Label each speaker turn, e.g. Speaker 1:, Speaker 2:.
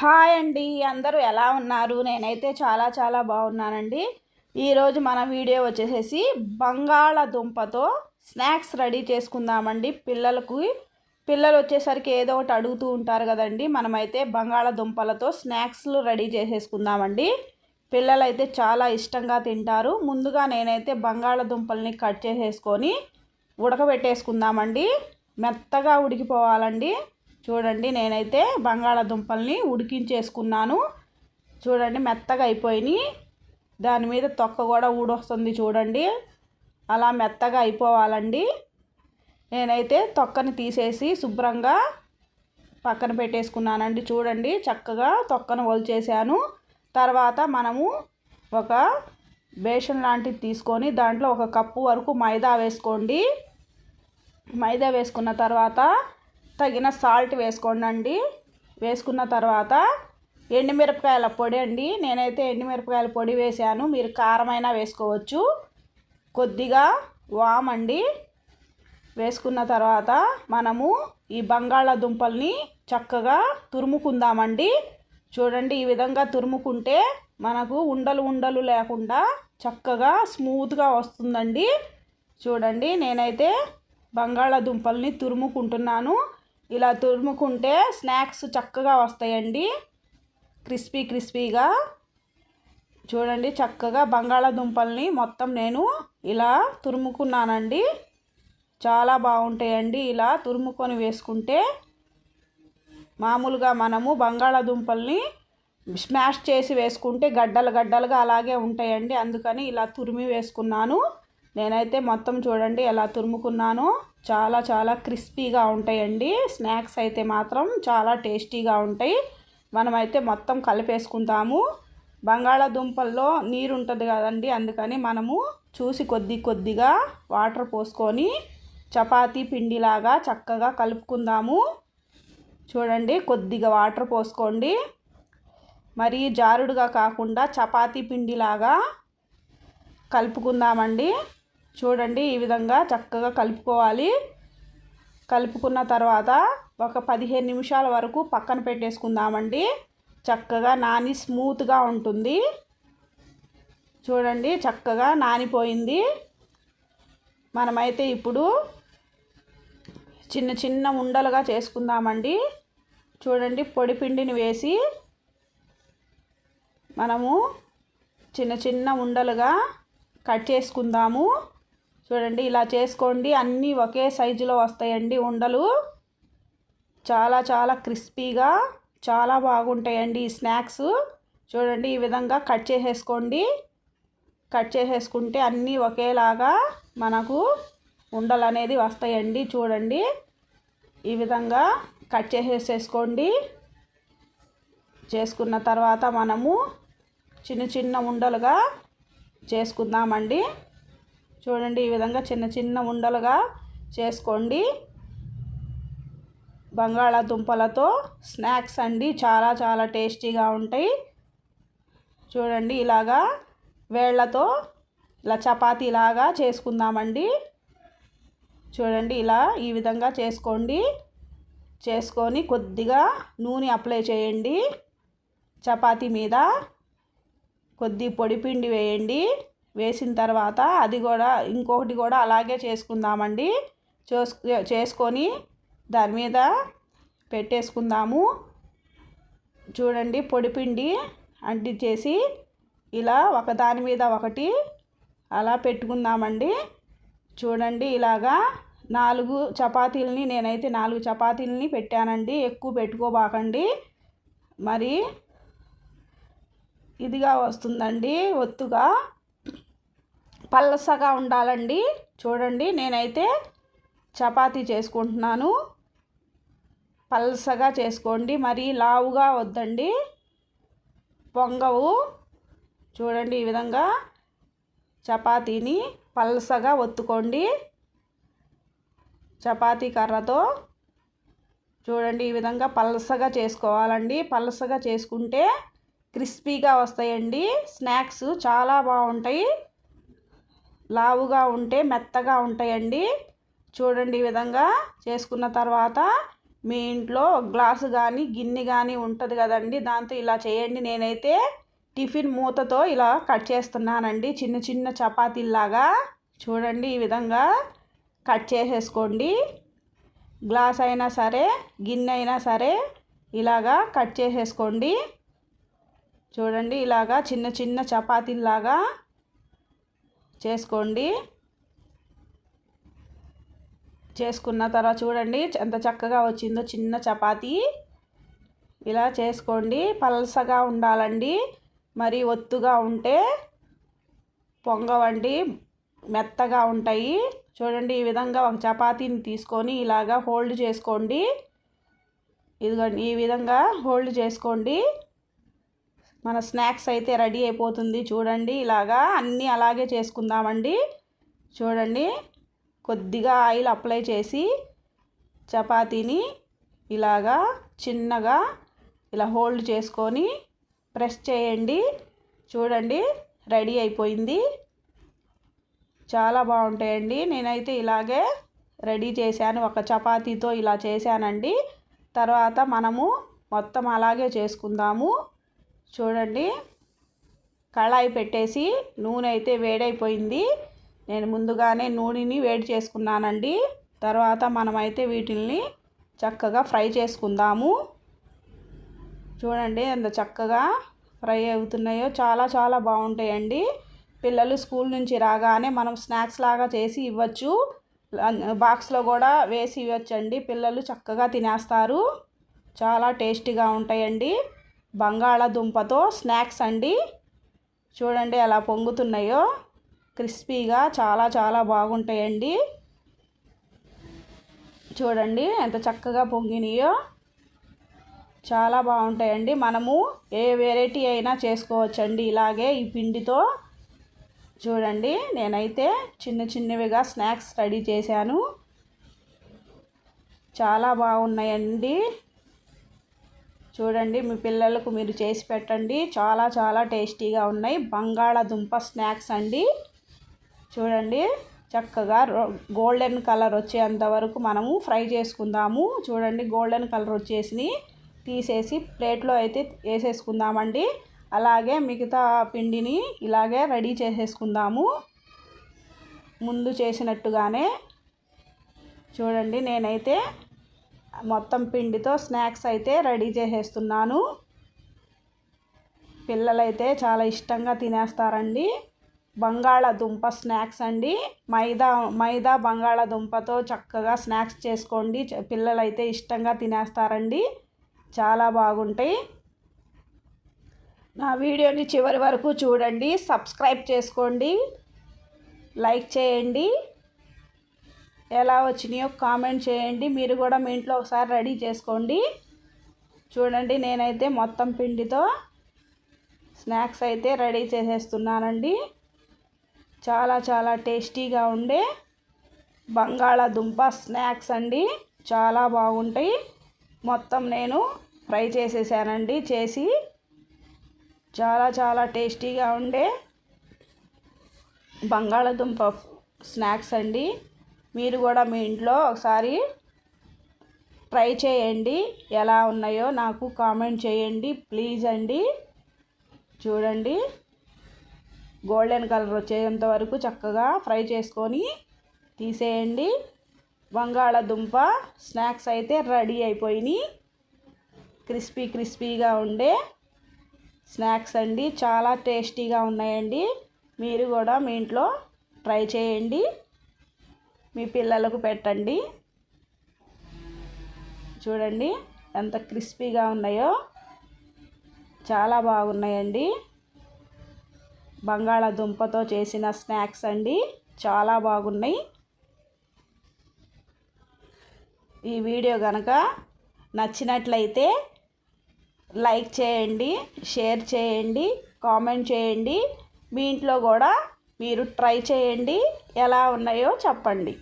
Speaker 1: Hi అండి అందరూ ఎలా ఉన్నారు? నేనైతే చాలా చాలా బాగున్నానండి. ఈరోజు మన వీడియో వచ్చేసేసి బంగాళదుంపతో స్నాక్స్ రెడీ చేసుకుందామండి పిల్లలకు. పిల్లలు వచ్చేసరికి ఏదో ఒకటి అడుగుతూ ఉంటారు కదండి మనమైతే బంగాళదుంపలతో స్నాక్స్లు రెడీ చేసేసుకుందామండి. పిల్లలైతే చాలా ఇష్టంగా తింటారు. ముందుగా నేనైతే బంగాళదుంపల్ని కట్ చేసేసుకొని ఉడకబెట్టేసుకుందామండి. మెత్తగా ఉడికిపోవాలండి. చూడండి నేనైతే బంగాళదుంపల్ని ఉడికించేసుకున్నాను. చూడండి మెత్తగా అయిపోయినాయి. దాని మీద తొక్క కూడా ఊడొస్తుంది చూడండి. అలా మెత్తగా అయిపోవాలండి. నేనైతే తొక్కని తీసేసి శుభ్రంగా పక్కన పెట్టేసుకున్నానండి. చూడండి చక్కగా తొక్కను వలిచేసాను తర్వాత మనము ఒక బేషన్ లాంటిది తీసుకొని దాంట్లో ఒక కప్పు వరకు మైదా వేసుకోండి. మైదా వేసుకున్న తర్వాత తగిన సాల్ట్ వేసుకోండి వేసుకున్న తర్వాత ఎండుమిరపకాయల పొడి అండి. నేనైతే ఎండుమిరపకాయల పొడి వేసాను మీరు కారమైనా వేసుకోవచ్చు. కొద్దిగా వామ్ అండి. వేసుకున్న తర్వాత మనము ఈ బంగాళాదుంపల్ని చక్కగా తురుముకుందామండి. చూడండి ఈ విధంగా తురుముకుంటే మనకు ఉండలు ఉండలు లేకుండా చక్కగా స్మూత్గా వస్తుందండి. చూడండి నేనైతే బంగాళాదుంపల్ని తురుముకుంటున్నాను. ఇలా తురుముకుంటే స్నాక్స్ చక్కగా వస్తాయండి. క్రిస్పీ క్రిస్పీగా. చూడండి చక్కగా బంగాళాదుంపల్ని మొత్తం నేను ఇలా తురుముకున్నానండి. చాలా బాగుంటాయండి ఇలా తురుముకొని వేసుకుంటే. మామూలుగా మనము బంగాళాదుంపల్ని స్మాష్ చేసి వేసుకుంటే గడ్డలు గడ్డలుగా అలాగే ఉంటాయండి. అందుకని ఇలా తురిమి వేసుకున్నాను. నేనైతే మొత్తం చూడండి ఎలా తురుముకున్నాను. చాలా చాలా క్రిస్పీగా ఉంటాయండి. స్నాక్స్ అయితే మాత్రం చాలా టేస్టీగా ఉంటాయి. మనమైతే మొత్తం కలిపేసుకుంటాము. బంగాళాదుంపల్లో నీరు ఉంటుంది కదండి అందుకని మనము చూసి కొద్ది కొద్దిగా వాటర్ పోసుకొని చపాతీ పిండిలాగా చక్కగా కలుపుకుందాము. చూడండి కొద్దిగా వాటర్ పోసుకోండి. మరి జారుడుగా కాకుండా చపాతీ పిండిలాగా కలుపుకుందామండి. చూడండి ఈ విధంగా చక్కగా కలుపుకోవాలి. కలుపుకున్న తర్వాత ఒక పదిహేను నిమిషాల వరకు పక్కన పెట్టేసుకుందామండి. చక్కగా నాని స్మూత్గా ఉంటుంది. చూడండి చక్కగా నానిపోయింది. మనమైతే ఇప్పుడు చిన్న చిన్న ఉండలుగా చేసుకుందామండి. చూడండి పొడి పిండిని వేసి మనము చిన్న చిన్న ఉండలుగా కట్ చేసుకుందాము. చూడండి ఇలా చేసుకోండి. అన్నీ ఒకే సైజులో వస్తాయండి. ఉండలు చాలా చాలా క్రిస్పీగా చాలా బాగుంటాయండి ఈ స్నాక్స్. చూడండి ఈ విధంగా కట్ చేసేసుకోండి. కట్ చేసేసుకుంటే అన్నీ ఒకేలాగా మనకు ఉండలు అనేది వస్తాయండి. చూడండి ఈ విధంగా కట్ చేసేసేసుకోండి చేసుకున్న తర్వాత మనము చిన్న చిన్న ఉండలుగా చేసుకుందామండి. చూడండి ఈ విధంగా చిన్న చిన్న ఉండలుగా చేసుకోండి. బంగాళాదుంపలతో స్నాక్స్ అండి చాలా చాలా టేస్టీగా ఉంటాయి. చూడండి ఇలాగా వేళ్ళతో ఇలా చపాతీలాగా చేసుకుందామండి. చూడండి ఇలా ఈ విధంగా చేసుకోండి. చేసుకొని కొద్దిగా నూనె అప్లై చేయండి. చపాతీ మీద కొద్ది పొడిపిండి వేయండి. వేసిన తర్వాత అది కూడా ఇంకొకటి కూడా అలాగే చేసుకుందామండి. చేసుకొని దాని మీద పెట్టేసుకుందాము. చూడండి పొడిపిండి అంటించేసి ఇలా ఒకదాని మీద ఒకటి అలా పెట్టుకుందామండి. చూడండి ఇలాగా నాలుగు చపాతీలని నేనైతే నాలుగు చపాతీలని పెట్టానండి. ఎక్కువ పెట్టుకోబాకండి. మరి ఇదిగా వస్తుందండి ఒత్తుగా. పల్లసగా ఉండాలండి. చూడండి నేనైతే చపాతీ చేసుకుంటున్నాను. పల్సగా చేసుకోండి. మరి లావుగా వద్దండి. పొంగవు. చూడండి ఈ విధంగా చపాతీని పల్సగా ఒత్తుకోండి. చపాతీ కర్రతో చూడండి ఈ విధంగా పల్సగా చేసుకోవాలండి. పల్సగా చేసుకుంటే క్రిస్పీగా వస్తాయండి. స్నాక్స్ చాలా బాగుంటాయి. లావుగా ఉంటే మెత్తగా ఉంటాయండి. చూడండి ఈ విధంగా చేసుకున్న తర్వాత మీ ఇంట్లో గ్లాసు కానీ గిన్నె కానీ ఉంటుంది కదండి. దాంతో ఇలా చేయండి. నేనైతే టిఫిన్ మూతతో ఇలా కట్ చేస్తున్నానండి. చిన్న చిన్న చపాతీలాగా చూడండి ఈ విధంగా కట్ చేసేసుకోండి. గ్లాస్ అయినా సరే గిన్నె అయినా సరే ఇలాగా కట్ చేసేసుకోండి. చూడండి ఇలాగా చిన్న చిన్న చపాతీలాగా చేసుకోండి. చేసుకున్న తర్వాత చూడండి ఎంత చక్కగా వచ్చిందో చిన్న చపాతీ. ఇలా చేసుకోండి. పలసగా ఉండాలండి. మరి ఒత్తుగా ఉంటే పొంగవండి. మెత్తగా ఉంటాయి. చూడండి ఈ విధంగా ఒక చపాతీని తీసుకొని ఇలాగా హోల్డ్ చేసుకోండి. ఇదిగోండి ఈ విధంగా హోల్డ్ చేసుకోండి. మన స్నాక్స్ అయితే రెడీ అయిపోతుంది. చూడండి ఇలాగా అన్నీ అలాగే చేసుకుందామండి. చూడండి కొద్దిగా ఆయిల్ అప్లై చేసి చపాతీని ఇలాగా చిన్నగా ఇలా హోల్డ్ చేసుకొని ప్రెస్ చేయండి. చూడండి రెడీ అయిపోయింది. చాలా బాగుంటాయండి. నేనైతే ఇలాగే రెడీ చేశాను. ఒక చపాతీతో ఇలా చేశానండి. తర్వాత మనము మొత్తం అలాగే చేసుకుందాము. చూడండి. కళాయి పెట్టేసి నూనె అయితే వేడైపోయింది. నేను ముందుగానే నూనెని వేడి చేసుకున్నానండి. తర్వాత మనమైతే వీటిల్ని చక్కగా ఫ్రై చేసుకుందాము. చూడండి ఎంత చక్కగా ఫ్రై అవుతున్నాయో. చాలా చాలా బాగుంటాయండి. పిల్లలు స్కూల్ నుంచి రాగానే మనం స్నాక్స్ లాగా చేసి ఇవ్వచ్చు. బాక్స్లో కూడా వేసి ఇవ్వచ్చండి. పిల్లలు చక్కగా తినేస్తారు. చాలా టేస్టీగా ఉంటాయండి. బంగాళాదుంపతో స్నాక్స్ అండి. చూడండి ఎలా పొంగుతున్నాయో. క్రిస్పీగా చాలా చాలా బాగుంటాయండి. చూడండి ఎంత చక్కగా పొంగినాయో. చాలా బాగుంటాయండి. మనము ఏ వెరైటీ అయినా చేసుకోవచ్చండి. ఇలాగే ఈ పిండితో చూడండి. నేనైతే చిన్న చిన్నవిగా స్నాక్స్ రెడీ చేశాను. చాలా బాగున్నాయండి. చూడండి మీ పిల్లలకు మీరు చేసి పెట్టండి. చాలా చాలా టేస్టీగా ఉన్నాయి. బంగాళాదుంప స్నాక్స్ అండి. చూడండి చక్కగా గోల్డెన్ కలర్ వచ్చేంత వరకు మనము ఫ్రై చేసుకుందాము. చూడండి గోల్డెన్ కలర్ వచ్చేసి తీసేసి ప్లేట్లో అయితే వేసేసుకుందామండి. అలాగే మిగతా పిండిని ఇలాగే రెడీ చేసేసుకుందాము. ముందు చేసినట్టుగానే చూడండి నేనైతే మొత్తం పిండితో స్నాక్స్ అయితే రెడీ చేసేస్తున్నాను. పిల్లలైతే చాలా ఇష్టంగా తినేస్తారండి. బంగాళాదుంప స్నాక్స్ అండి. మైదా మైదా బంగాళాదుంపతో చక్కగా స్నాక్స్ చేసుకోండి. పిల్లలైతే ఇష్టంగా తినేస్తారండి. చాలా బాగుంటాయి. నా వీడియోని చివరి వరకు చూడండి. సబ్స్క్రైబ్ చేసుకోండి. లైక్ చేయండి. ఎలా వచ్చినాయో కామెంట్ చేయండి. మీరు కూడా మీ ఇంట్లో ఒకసారి రెడీ చేసుకోండి. చూడండి నేనైతే మొత్తం పిండితో స్నాక్స్ అయితే రెడీ చేసేస్తున్నానండి. చాలా చాలా టేస్టీగా ఉండే బంగాళాదుంప స్నాక్స్ అండి. చాలా బాగుంటాయి. మొత్తం నేను ఫ్రై చేసేసానండి చేసి చాలా చాలా టేస్టీగా ఉండే బంగాళదుంప స్నాక్స్ అండి. మీరు కూడా మీ ఇంట్లో ఒకసారి ట్రై చేయండి. ఎలా ఉన్నాయో నాకు కామెంట్ చేయండి. ప్లీజ్ అండి. చూడండి. గోల్డెన్ కలర్ వచ్చేంత వరకు చక్కగా ఫ్రై చేసుకొని తీసేయండి. బంగాళదుంప స్నాక్స్ అయితే రెడీ అయిపోయినాయి. క్రిస్పీ క్రిస్పీగా ఉండే స్నాక్స్ అండి. చాలా టేస్టీగా ఉన్నాయండి. మీరు కూడా మీ ఇంట్లో ట్రై చేయండి. మీ పిల్లలకు పెట్టండి. చూడండి ఎంత క్రిస్పీగా ఉన్నాయో. చాలా బాగున్నాయండి. బంగాళాదుంపతో చేసిన స్నాక్స్ అండి. చాలా బాగున్నాయి. ఈ వీడియో కనుక నచ్చినట్లయితే లైక్ చేయండి షేర్ చేయండి కామెంట్ చేయండి. మీ ఇంట్లో కూడా మీరు ట్రై చేయండి. ఎలా ఉన్నాయో చెప్పండి.